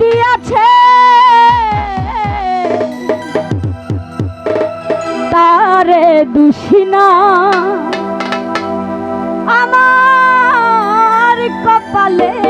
দিয়াছে। তারে দুষিনা আমার কপালে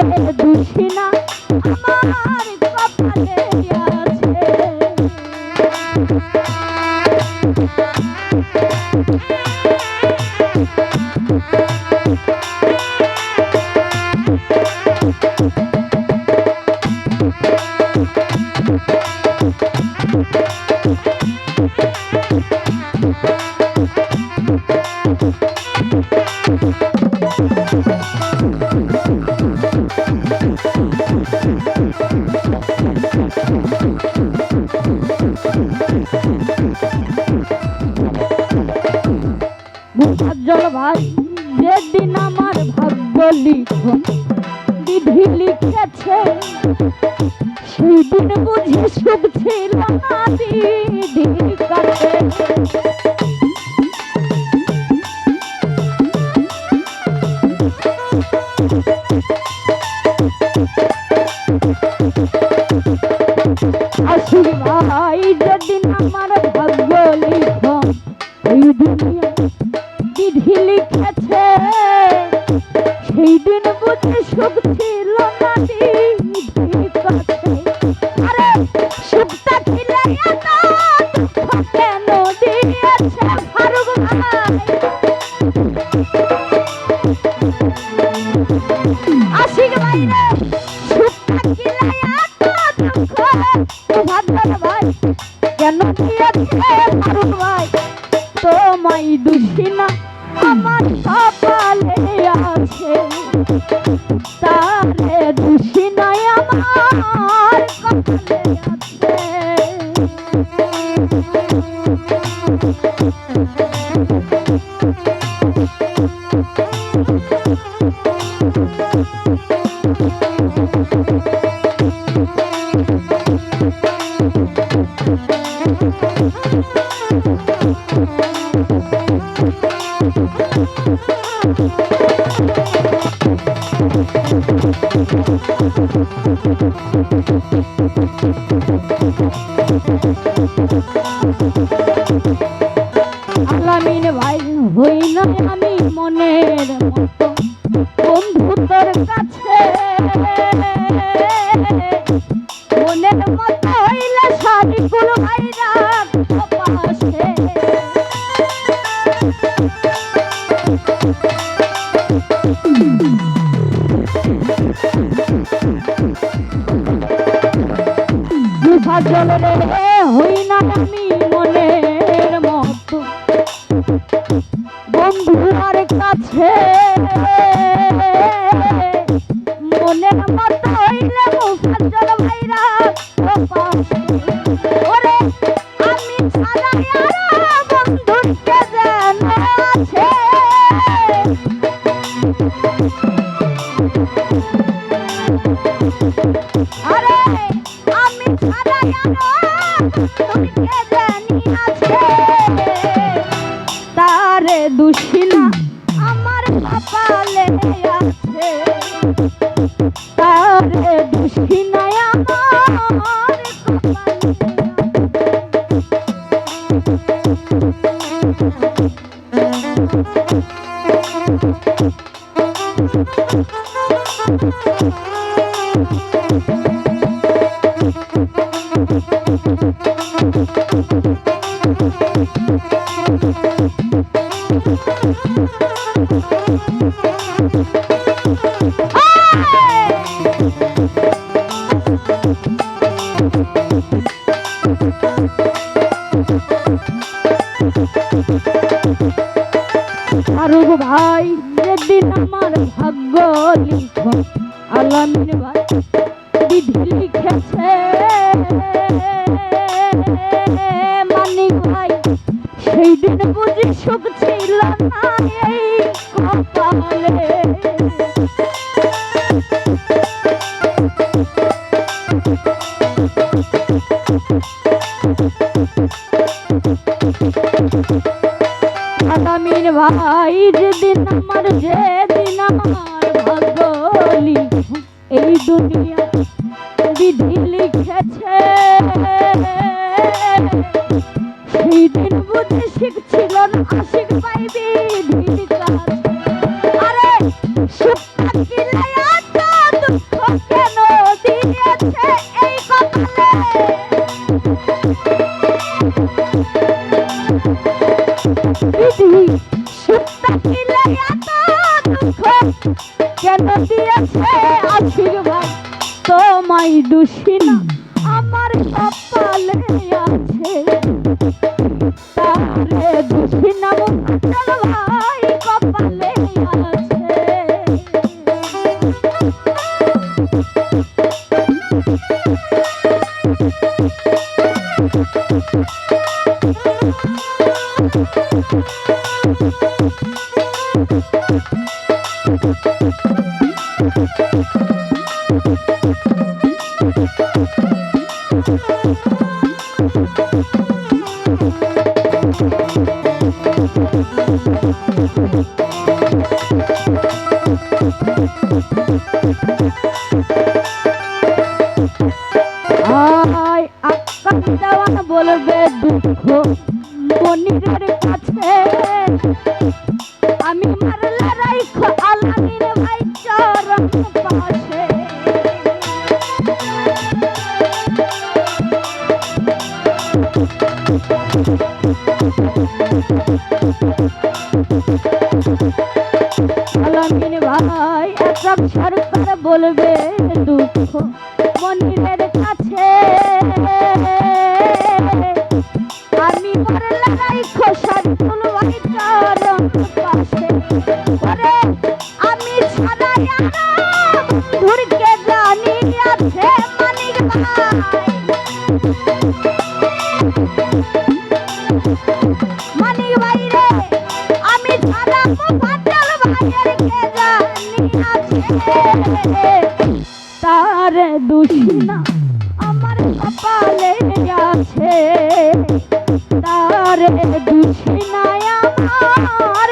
তারে মুখাজ্জল ভাই, যেদিন আমার ভাগ্য লিখন, বিধি লিখেছে সেই দিন বুঝি সুখ ছিল না দিদির কাছে। Mama! আলামিন ভাই হই না আমি মনের বন্ধু তোর কাছে বিভাজন রে হই না আমি মনের মতো বন্ধুর কাছে তারে দুষ্কিনায় আমার Thank you. ভাই, যেদিন আমার ভাগ্য লিখ, আলামিন বিধি লিখেছে। মানিক ভাই সেই দিন বুঝি সুখ ছিল এই কপালে। আগামীর ভাই যেদিন আমার যেদিন আমার ভাগ্য এই দুনিয়া বিধি লিখেছে সেই দিন বুঝে তারে দোষী না ভাই কপালে আছে। আয় আকাশ দেওয়ান বলবে দুঃখ মনিরের কাছে। আমি মারলা রাইখো আলামিন ভাই চরম পাশে। মনিরের কাছে। আমি মরে লাগাই খোসার ফুল ভাই চরণ পাশে। ওরে, আমি ছাড়া আর বন্ধুরকে জানি আছে মানিক ভাই। মানিক ভাই রে, আমি ছাড়া ভাইয়ের কে জানি আছে। তার দুশিনায় আমার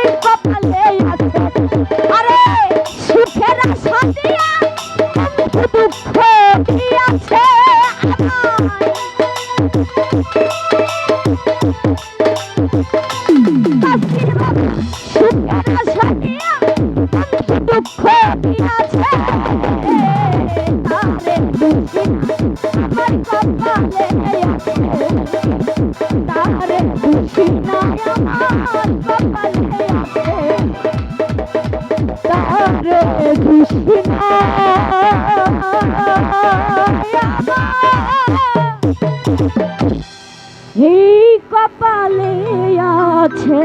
এই কপালে আছে